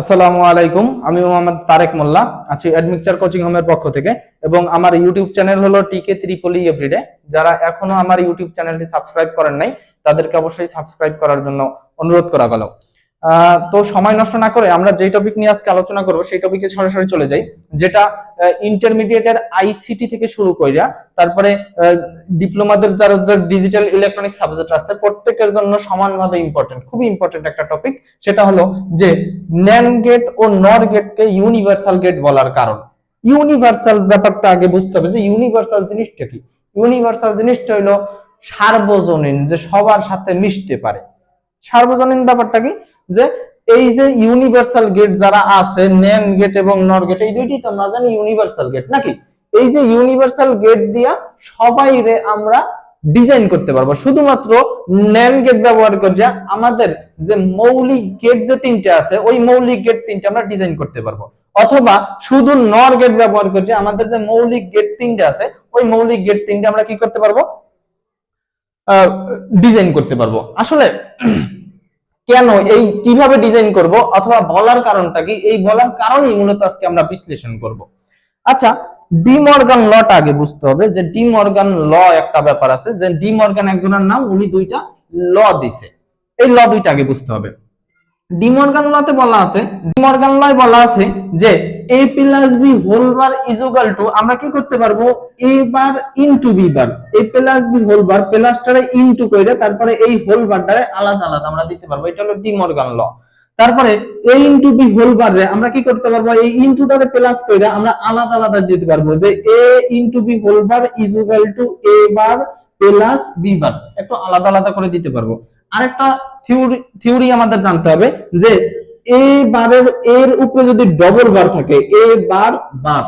আসসালামু আলাইকুম। আমি মোহাম্মদ তারেক মোল্লা, আছি অ্যাডমিকচার কোচিং হোমের পক্ষ থেকে এবং আমার ইউটিউব চ্যানেল হলো টিকে ত্রিপলি এভরিডে যারা এখনও আমার ইউটিউব চ্যানেলটি সাবস্ক্রাইব করেন নাই, তাদেরকে অবশ্যই সাবস্ক্রাইব করার জন্য অনুরোধ করা গেল। তো সময় নষ্ট না করে আমরা যেই টপিক নিয়ে আজকে আলোচনা করব, সেই টপিকে সরাসরি চলে যাই, যেটা ইন্টারমিডিয়েটের আইসিটি থেকে শুরু কইরা, তারপরে ডিপ্লোমাদের যারা ডিজিটাল ইলেকট্রনিক সাবজেক্ট আছে, প্রত্যেকের জন্য সমানভাবে ইম্পর্টেন্ট খুবই ইম্পর্টেন্ট একটা টপিক সেটা হলো যে ন্যান গেট ও নর গেটকে ইউনিভার্সাল গেট বলার কারণ। ইউনিভার্সাল ব্যাপারটা আগে বুঝতে হবে যে ইউনিভার্সাল জিনিসটা কি? ইউনিভার্সাল জিনিসটা হলো সার্বজনীন, যে সবার সাথে মিশতে পারে। সার্বজনীন ব্যাপারটা কি? যে এই যে ইউনিভার্সাল গেট যারা আছে ন্যান গেট এবং নর গেট এই দুইটি তো আমরা জানি ইউনিভার্সাল গেট নাকি? এই যে ইউনিভার্সাল গেট দিয়া সবাই রে আমরা ডিজাইন করতে পারব। শুধুমাত্র ন্যান গেট ব্যবহার করে আমাদের যে মৌলিক গেট যে তিনটা আছে, ওই মৌলিক গেট তিনটে আমরা ডিজাইন করতে পারব। অথবা শুধু নর গেট ব্যবহার করে আমাদের যে মৌলিক গেট তিনটা আছে, ওই মৌলিক গেট তিনটা আমরা কি করতে পারব? ডিজাইন করতে পারব। আসলে কেন এই কীভাবে ডিজাইন করব অথবা বলার কারণটা কি? এই বলার কারণই মূলত আজকে আমরা বিশ্লেষণ করব। আচ্ছা ডি মর্গান লটা আগে বুঝতে হবে যে ডি মর্গান ল একটা ব্যাপার আছে যে ডি মর্গান একজনের নাম, উনি দুইটা ল দিছে। এই ল দুইটা আগে বুঝতে হবে। ডি মর্গান লতে বলা আছে ডি মর্গান লয় বলা আছে যে plus whole bar is equal to আমরা কি করতে পারব? Bar into bar plus whole bar প্লাসটারে into তারপরে এই হোল বারটারে আলাদা আলাদা আমরা দিতে পারব। এটা হলো ডি মর্গান ল। তারপরে a ইনটু বি হোল বারে আমরা কি করতে পারব? এই ইনটুটারে প্লাস কইরা আমরা আলাদা আলাদা দিতে পারব যে a into B whole bar is equal to a bar plus bar একটু আলাদা আলাদা করে দিতে পারব। আরেকটা থিওরি থিওরি আমাদের জানতে হবে যে এ বারের, এর উপরে যদি ডবল বার থাকে এ বার বার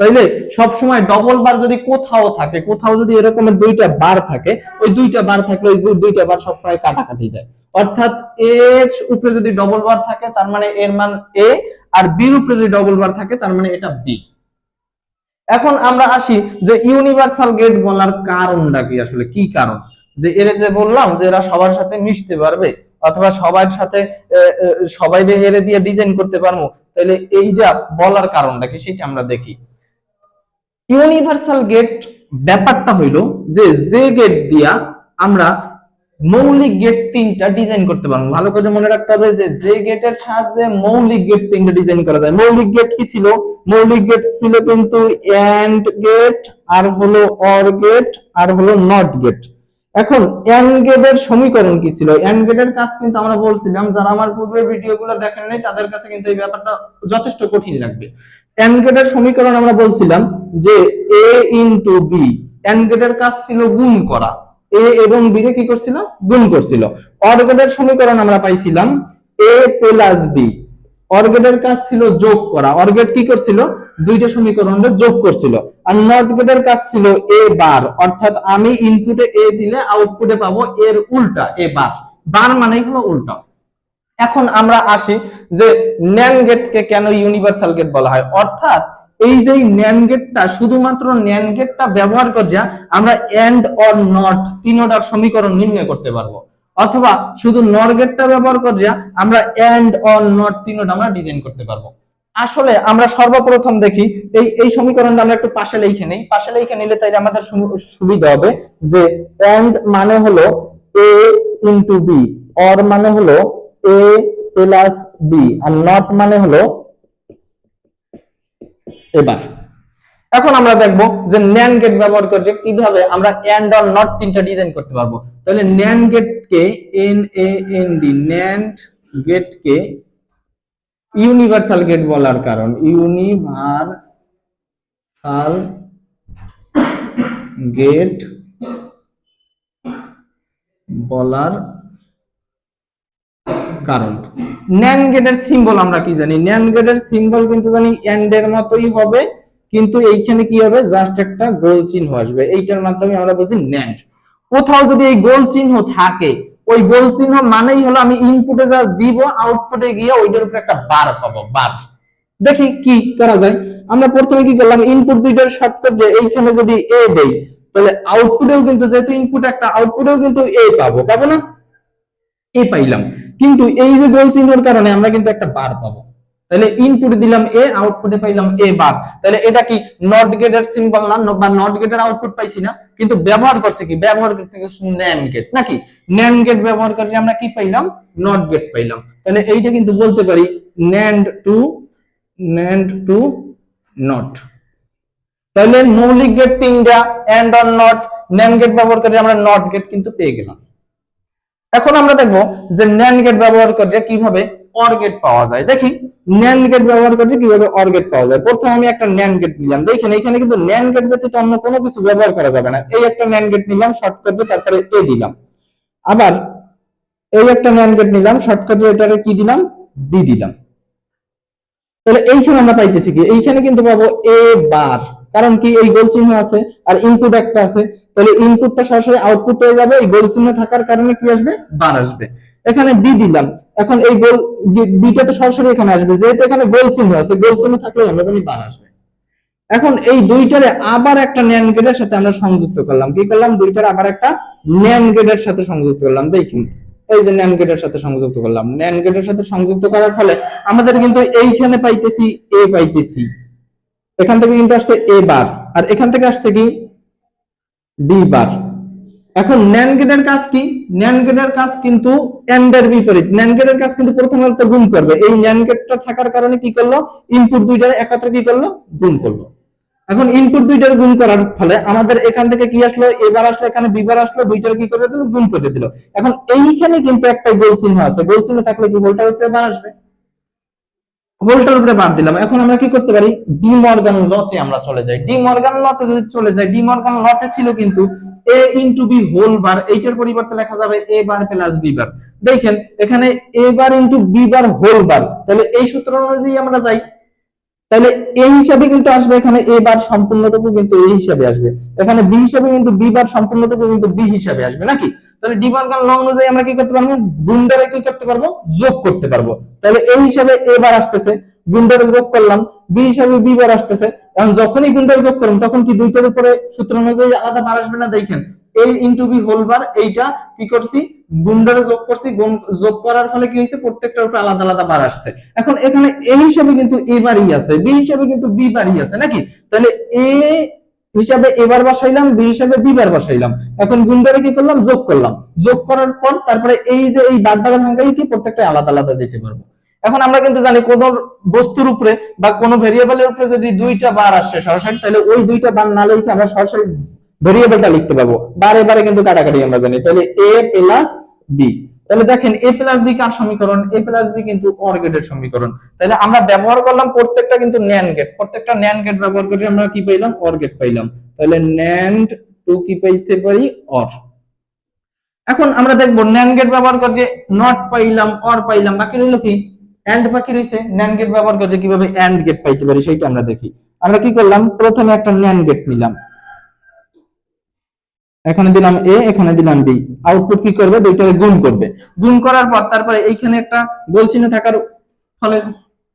তাইলে সব সময় ডবল বার যদি কোথাও থাকে, কোথাও যদি এরকমের দুইটা বার থাকে, ওই দুইটা বার থাকলে ওই দুইটা বার সবসময় কাটাকাটি যায়। অর্থাৎ এর উপরে যদি ডবল বার থাকে, তার মানে এর মান এ আর বির উপরে যদি ডবল বার থাকে, তার মানে এটা বি এখন আমরা আসি যে ইউনিভার্সাল গেট বলার কারণটা কি, আসলে কি কারণ? যে এরা যে বললাম যে এরা সবার সাথে মিশতে পারবে, অথবা সবার সাথে সবাই হেরে দিয়ে ডিজাইন করতে পারব তাহলে এইটা বলার কারণটা কি সেটা আমরা দেখি। ইউনিভার্সাল গেট ব্যাপারটা হইল যে যে গেট দিয়া আমরা মৌলিক গেট তিনটা ডিজাইন করতে পারব। ভালো করে মনে রাখতে হবে যে যে গেটের সাহায্যে মৌলিক গেট তিনটা ডিজাইন করা যায়। মৌলিক গেট কি ছিল? মৌলিক গেট ছিল কিন্তু এন্ড গেট আর হলো অর গেট আর হলো নট গেট এখন এন্ড গেটের সমীকরণ কি ছিল? এন্ড গেটের কাজ কিন্তু আমরা বলছিলাম, যারা আমার পূর্বের ভিডিওগুলো দেখেন নাই, তাদের কাছে কিন্তু এই ব্যাপারটা যথেষ্ট কঠিন লাগবে। এন্ড গেটের সমীকরণ আমরা বলছিলাম যে এ ইনটু বি এন্ড গেটের কাজ ছিল গুণ করা। এ এবং বি কে কি করছিল? গুণ করছিল। অর সমীকরণ আমরা পাইছিলাম এ প্লাস বি অর কাজ ছিল যোগ করা। অর কি করছিল? দুইটা সমীকরণে যোগ করছিল। আর কাজ ছিল এ বার অর্থাৎ আমি ইনপুটে এ দিলে আউটপুটে পাবো এর উল্টা এ বার বার মানে হলো উল্টা। এখন আমরা আসি যে ন্যান গেটকে কেন ইউনিভার্সাল গেট বলা হয়? অর্থাৎ এই যে ন্যান গেটটা শুধুমাত্র ন্যান গেটটা ব্যবহার করিয়া আমরা এন্ড অর নট তিনোটার সমীকরণ নির্ণয় করতে পারব। অথবা শুধু নর গেটটা ব্যবহার করিয়া আমরা এন্ড অর নট তিনোটা আমরা ডিজাইন করতে পারব। আসলে আমরা সর্বপ্রথম দেখি, এই এই সমীকরণটা আমরা একটু পাশে লিখে নেই। পাশে লিখে নিলে তাই আমাদের সুবিধা হবে যে এন্ড মানে হলো এ ইনটু বি অর মানে হলো এ প্লাস বি আর নট মানে হলো এবার এখন আমরা দেখব যে ন্যান গেট ব্যবহার করে কীভাবে আমরা এন্ড অর নট তিনটা ডিজাইন করতে পারব। তাহলে nand গেটকে N A N D nand গেটকে universal gate বলার কারণ। ইউনিভার্সাল গেট বলার কারণ। ন্যান গেটের সিম্বল আমরা কি জানি? ন্যান গেটের সিম্বল কিন্তু জানি এন্ড এর মতোই হবে, কিন্তু এইখানে কি হবে? জাস্ট একটা গোল চিহ্ন আসবে। এইটার মাধ্যমে আমরা বুঝি ন্যান্ড কোথাও যদি এই গোল চিহ্ন থাকে ওই গোল চিহ্ন মানেই হলো আমি ইনপুটে যা দিব আউটপুটে গিয়ে ওইটার উপরে একটা বার পাবো বার দেখি কি করা যায়। আমরা প্রথমে কি করলাম ইনপুট দুইটার শর্টকাট দিয়ে এইখানে যদি এ দেই, তাহলে আউটপুটেও কিন্তু যেহেতু ইনপুট একটা আউটপুটেও কিন্তু এ পাবো পাবো না? এ পাইলাম। কিন্তু এই যে গোল চিহ্নের কারণে আমরা কিন্তু একটা বার পাবো। তাহলে ইনপুট দিলাম এ আউটপুটে পাইলাম এ বার তাহলে এটা কি নট গেটের সিম্বল না, বা নট গেটের আউটপুট পাইছি না? কিন্তু ব্যবহার করছে কি? ব্যবহার করতে গেছে ন্যান্ড গেট নাকি? ন্যান্ড গেট ব্যবহার করে আমরা কি পাইলাম? নট গেট পাইলাম। তাহলে এইটা কিন্তু বলতে পারি nand to nand to not তাহলে মৌলিক গেট তিনটা and or not nand gate ব্যবহার করে আমরা নট গেট কিন্তু পেয়ে গেলাম। এখন আমরা দেখব যে ন্যান্ড গেট ব্যবহার করে কীভাবে অর গেট পাওয়া যায়। দেখি ন্যান্ড গেট ব্যবহার করে কীভাবে অর গেট পাওয়া যায়। প্রথমে আমি একটা ন্যান্ড গেট নিলাম। দেখেন, এখানে কিন্তু ন্যান্ড গেট ব্যতীত অন্য কোনো কিছু ব্যবহার করা যাবে না। এই একটা ন্যান্ড গেট নিলাম শর্টকাট দিয়ে তারপরে এ দিলাম। আবার এই একটা ন্যান্ড গেট নিলাম শর্টকাট এটারে কি দিলাম? বি দিলাম। তাহলে এইখানে আমরা পাইতেছি কি? এইখানে কিন্তু পাবো এ বার কারণ কি? এই গোল চিহ্ন আছে, আর ইনপুট একটা আছে। তাহলে ইনপুটটা সরাসরি আউটপুট হয়ে যাবে, এই গোল চিহ্ন থাকার কারণে কি আসবে? বার আসবে। এখানে বি দিলাম। এখন এই গোল বিটা তো সরাসরি এখানে আসবে, যেহেতু এখানে গোল চিহ্ন আছে, গোল চিহ্ন থাকলে আমরা জানি বার আসবে। এখন এই দুইটারে আবার একটা ন্যান গেটের সাথে আমরা সংযুক্ত করলাম। কি করলাম? দুইটারে আবার একটা ন্যান সাথে সংযুক্ত করলাম দেখুন এই যে ন্যান সাথে সংযুক্ত করলাম সাথে সংযুক্ত করার ফলে আমাদের কিন্তু এইখানে পাইতেছি এ পাইতেছি। এখান থেকে কিন্তু আসছে এ বার আর এখান থেকে আসছে কি? বি বার এখন ন্যান গেটের কাজ কি? ন্যান গেটের কাজ কিন্তু এন্ড এর বিপরীত। ন্যান গেটের কাজ কিন্তু প্রথমে গুণ করবে। এই ন্যান গেটটা থাকার কারণে কি করল? ইনপুট দুইটার একত্রে কি করল? গুণ করল। এখন ইনপুট দুইটার গুণ করার ফলে আমাদের এখান থেকে কি আসলো, এবার আসলো, এখানে বিবার আসলো, দুইটার কি করে দিল, গুণ করে দিল। এখন এইখানে কিন্তু একটা গোল চিহ্ন আছে। গোল চিহ্ন থাকলে কি গোলটার উপরে বার আসবে? হোলটার উপরে বাদ দিলাম। এখন আমরা কি করতে পারি? ডি মর্গান লতে আমরা চলে যাই। ডি মর্গান লতে যদি চলে যাই ডি মর্গান লতে ছিল কিন্তু A into B whole bar এইটার পরিবর্তে লেখা যাবে এ বার প্লাস বি বার দেখেন, এখানে A bar into B bar whole bar তাহলে এই সূত্র অনুযায়ী আমরা যাই। তাহলে এই হিসাবে কিন্তু আসবে এখানে এ বার সম্পূর্ণটুকু কিন্তু এই হিসাবে আসবে। এখানে বি হিসাবে কিন্তু বি বার সম্পূর্ণটুকু কিন্তু বি হিসাবে আসবে, নাকি? তাহলে ডি বর্গান ল অনুযায়ী আমরা কি করতে পারব? গুণ দ্বারা কি করতে পারব? যোগ করতে পারব। তাহলে এই হিসাবে এ বার আসতেছে, গুণ দ্বারা যোগ করলাম, বি হিসাবে বি বার আসতেছে। এখন যখনই গুণ দ্বারা যোগ করলাম তখন কি দুইটার উপরে সূত্র অনুযায়ী আলাদা বার আসবে না? দেখেন এই ইন্টু বি হোল বার এইটা কি করছি? গুণ যোগ করছি, গুণ যোগ করার ফলে কি হয়েছে? প্রত্যেকটার উপরে আলাদা আলাদা বার আসছে। এখন এখানে এ হিসাবে কিন্তু এ বারই আছে বি হিসাবে কিন্তু বি বারই আছে, নাকি? তাহলে এ হিসাবে এবার বসাইলাম বি হিসাবে বি বার বসাইলাম। এখন গুণ কি করলাম? যোগ করলাম। যোগ করার পর তারপরে এই যে এই বার দ্বারা ভাঙাই কি? প্রত্যেকটা আলাদা আলাদা দিতে পারব। এখন আমরা কিন্তু জানি কোন বস্তুর উপরে বা কোন ভেরিয়েবলের উপরে যদি দুইটা বার আসে সরাসরি, তাহলে ওই দুইটা বার না লিখে আমরা সরাসরি ভেরিয়েবলটা লিখতে পারব। বারে বারে কিন্তু কাটাকাটি আমরা জানি। তাহলে এ প্লাস বি তাহলে দেখেন এ প্লাস বি কার সমীকরণ? এ প্লাস বি কিন্তু অর গেটের সমীকরণ। তাহলে আমরা ব্যবহার করলাম প্রত্যেকটা কিন্তু ন্যান গেট প্রত্যেকটা ন্যান গেট ব্যবহার করে আমরা কি পাইলাম? অর গেট পাইলাম। তাহলে ন্যান্ড টু কি পাইতে পারি? অর এখন আমরা দেখব ন্যান গেট ব্যবহার করে যে নট পাইলাম অর পাইলাম। বাকি রইল কি? এন্ড বাকি রয়েছে ন্যান গেট ব্যবহার করে যে কীভাবে এন্ড গেট পাইতে পারি? সেটা আমরা দেখি। আমরা কি করলাম? প্রথমে একটা ন্যান গেট নিলাম। এখানে দিলাম এ এখানে দিলাম বি আউটপুট কি করবে? দুইটাকে গুণ করবে। গুণ করার পর তারপরে এইখানে একটা গোল চিহ্ন থাকার ফলে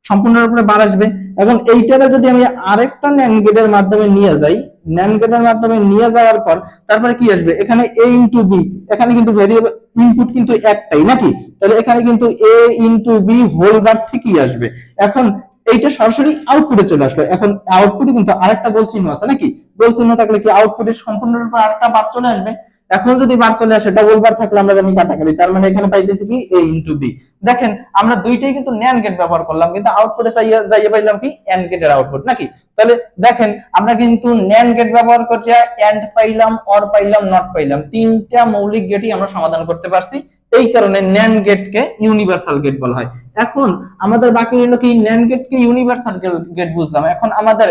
সম্পূর্ণের উপরে বার আসবে। এখন এইটারে যদি আমি আরেকটা ন্যান্ড গেটের মাধ্যমে নিয়ে যাই ন্যান্ড গেটের মাধ্যমে নিয়ে যাওয়ার পর তারপরে কি আসবে? এখানে এ ইন্টু বি এখানে কিন্তু ভেরিয়েবল ইনপুট কিন্তু একটাই, নাকি? তাহলে এখানে কিন্তু A into B whole bar ঠিকই আসবে। এখন এইটা সরাসরি আউটপুটে চলে আসলো। এখন আউটপুটে কিন্তু আরেকটা গোল চিহ্ন আছে, নাকি? গোল চিহ্ন থাকলে কি আউটপুটে সম্পূর্ণরূপে আরেকটা বার চলে আসবে? এখন যদি বার চলে আসে ডাবল বার থাকলে আমরা জানি কাটাকাটি তার মানে এখানে পাইতেছি কি? এ ইনটু বি দেখেন, আমরা দুইটাই কিন্তু ন্যান গেট ব্যবহার করলাম, কিন্তু আউটপুটে যাইয়া যাইয়া পাইলাম কি? এন্ড গেটের আউটপুট নাকি? তাহলে দেখেন, আমরা কিন্তু ন্যান গেট ব্যবহার করছি এন্ড পাইলাম অর পাইলাম নট পাইলাম। তিনটা মৌলিক গেটই আমরা সমাধান করতে পারছি। এই কারণে ন্যান গেটকে ইউনিভার্সাল গেট বলা হয়। এখন আমাদের বাকি রইল কি ন্যান গেটকে ইউনিভার্সাল গেট বুঝলাম। এখন আমাদের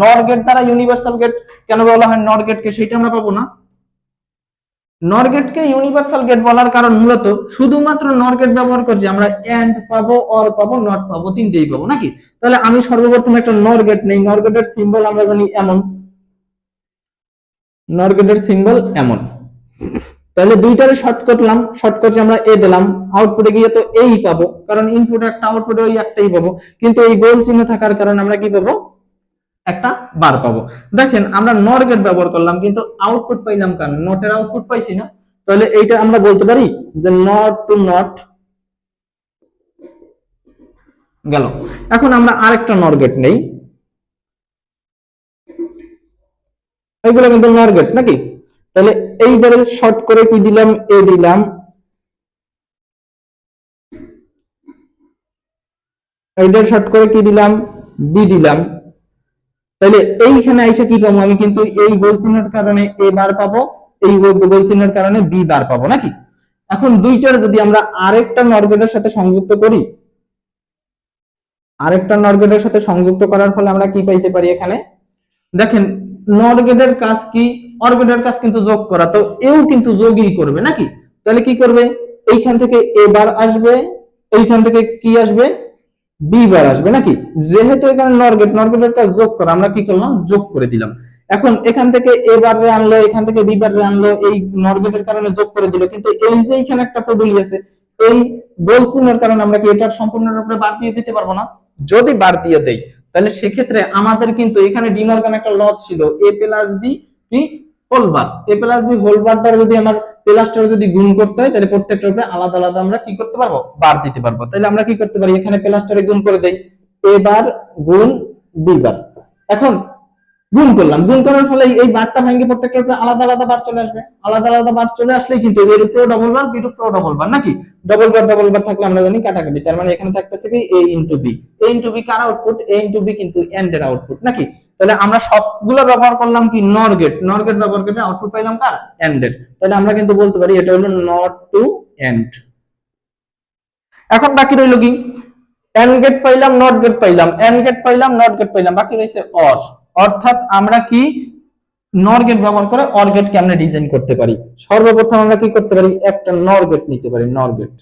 নর গেট দ্বারা ইউনিভার্সাল গেট কেন বলা হয় নর গেটকে সেটা আমরা পাবো না। নর গেটকে ইউনিভার্সাল গেট বলার কারণ মূলত শুধুমাত্র নর গেট ব্যবহার করছি, আমরা এন্ড পাবো অর পাবো নট পাবো, তিনটেই পাবো, নাকি? তাহলে আমি সর্বপ্রথম একটা নর গেট নেই। নর গেটের সিম্বল আমরা জানি এমন। নর গেটের সিম্বল এমন। তাহলে দুইটারে শর্ট করলাম শর্ট করে আমরা এ দিলাম আউটপুটে গিয়ে তো এই পাবো। কারণ ইনপুট একটা আউটপুটে ওই একটাই পাবো। কিন্তু এই গোল চিহ্ন থাকার কারণে আমরা কি পাবো? একটা বার পাবো। দেখেন, আমরা নর গেট ব্যবহার করলাম, কিন্তু আউটপুট পাইলাম কেন নটের আউটপুট পাইছি না। তাহলে এইটা আমরা বলতে পারি যে নট টু নট গেল। এখন আমরা আরেকটা নর গেট নেই। এগুলো কিন্তু নর গেট নাকি? তাহলে এইবারে শর্ট করে কি দিলাম? এ দিলাম। এইটার শর্ট করে কি দিলাম? বি দিলাম। তাহলে এইখানে এসে কি পাবো? আমি কিন্তু এই গোল চিহ্নের কারণে এ বার পাবো, এই গোল চিহ্নের কারণে বি বার পাবো, নাকি? এখন দুইটার যদি আমরা আরেকটা নরগেটের সাথে সংযুক্ত করি, আরেকটা নরগেটের সাথে সংযুক্ত করার ফলে আমরা কি পাইতে পারি এখানে? দেখেন নরগেটের কাজ কি? অর্গেটের কাজ কিন্তু যোগ করা। তো এও কিন্তু যোগই করবে, নাকি? তাহলে কি করবে? এইখান থেকে এ বার আসবে, এইখান থেকে কি আসবে? বি বার আসবে, নাকি? যেহেতু এখানে নরগেট নরগেটের কাজ যোগ করা, আমরা কি করলাম? যোগ করে দিলাম। এখন এখান থেকে এ বারে আনলো, এখান থেকে বি বারে আনলো, এই নরগেটের কারণে যোগ করে দিল। কিন্তু এই যে এখানে একটা প্রবলি আছে, এই গোল চিহ্নের কারণে আমরা কি এটার সম্পূর্ণরূপে বাদ দিয়ে দিতে পারব না? যদি বাদ দিয়ে দেই তাহলে সেক্ষেত্রে আমাদের কিন্তু এখানে ডিমর্গান একটা ল ছিল এ প্লাস বি কি? Whole bar A plus B হোলবারটার যদি আমার প্লাসটার যদি গুণ করতে হয়, তাহলে প্রত্যেকটার উপরে আলাদা আলাদা আমরা কি করতে পারব? বার দিতে পারব। তাহলে আমরা কি করতে পারি? এখানে প্লাসটারে গুণ করে দেই এ বার গুণ বি বার এখন গুণ করলাম। গুণ করার ফলে এই বারটা ভেঙে প্রত্যেকটার উপরে আলাদা আলাদা বার চলে আসবে। আলাদা আলাদা বার চলে আসলেই কিন্তু এর উপরেও ডবল বার বির উপরেও ডবল বার, নাকি? ডবল বার ডবল বার থাকলে আমরা জানি কাটাকাটি। তার মানে এখানে থাকতেছে কি? A into B A into B car output A into B কিন্তু এন্ড এর আউটপুট নাকি? তাহলে আমরা সবগুলো ব্যবহার করলাম কি? নর গেট নর গেট ব্যবহার করে আউটপুট পাইলাম কার? এন্ড এর। তাহলে আমরা কিন্তু বলতে পারি এটা হলো নট টু এন্ড এখন বাকি রইল কি? এন্ড গেট পাইলাম নট গেট পাইলাম। এন্ড গেট পাইলাম নট গেট পাইলাম। বাকি রয়েছে অর অর্থাৎ আমরা কি? নর গেট ব্যবহার করে অর গেট কে আমরা ডিজাইন করতে পারি। সর্বপ্রথম আমরা কি করতে পারি? একটা নর গেট নিতে পারি নর গেট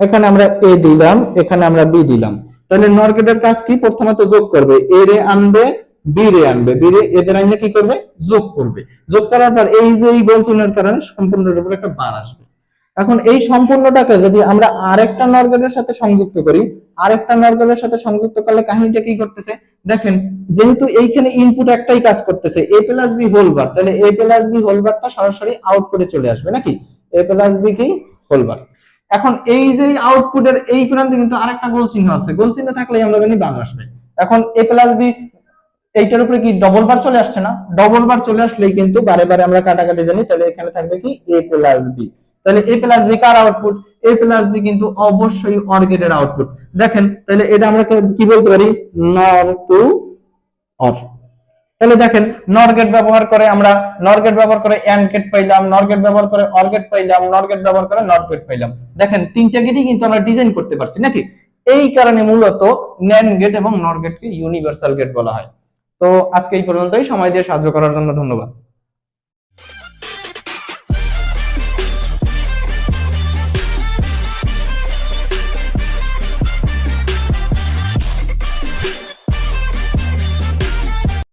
এখানে আমরা এ দিলাম, এখানে আমরা বি দিলাম। তাহলে নর গেটের কাজ কি? প্রথমত যোগ করবে। এ রে আনবে বি রে আনবে। বি রে এদের আনলে কি করবে? যোগ করবে। যোগ করার পর এই যে এই গোল কারণে সম্পূর্ণের উপর একটা বার আসবে। এখন এই সম্পূর্ণটাকে যদি আমরা আরেকটা নরগেলের সাথে সংযুক্ত করি, আরেকটা নরগেলের সাথে সংযুক্ত করলে কাহিনীটা কি করতেছে? দেখেন, যেহেতু এইখানে ইনপুট একটাই কাজ করতেছে A plus B whole bar তাহলে এ প্লাস বি হোল বারটা সরাসরি আউটপুটে চলে আসবে নাকি? এ প্লাস বি কি? হোল বার এখন এই যে আউটপুটের এই প্রান্তে কিন্তু আরেকটা গোল চিহ্ন আছে। গোল চিহ্ন থাকলে আমরা জানি বাং আসবে। এখন এ প্লাস বি এইটার উপরে কি ডবল বার চলে আসছে না? ডবল বার চলে আসলেই কিন্তু বারে বারে আমরা কাটাকাটি জানি, তাহলে এখানে থাকবে কি? এ প্লাস বি তাহলে এ প্লাস বি কার আউটপুট এ প্লাস বি কিন্তু অবশ্যই অর গেটের আউটপুট দেখেন, তাহলে এটা আমরা কি বলতে পারি? নর টু অর। তাহলে দেখেন, নর গেট ব্যবহার করে আমরা, নর গেট ব্যবহার করে এন্ড গেট পাইলাম, নর গেট ব্যবহার করে অর গেট পাইলাম, নর গেট ব্যবহার করে নট গেট পাইলাম। দেখেন, তিনটা গেটই কিন্তু আমরা ডিজাইন করতে পারছি, নাকি? এই কারণে মূলত ন্যান গেট এবং নর গেটকে ইউনিভার্সাল গেট বলা হয়। তো আজকে এই পর্যন্তই, সময় দিয়ে সাহায্য করার জন্য ধন্যবাদ।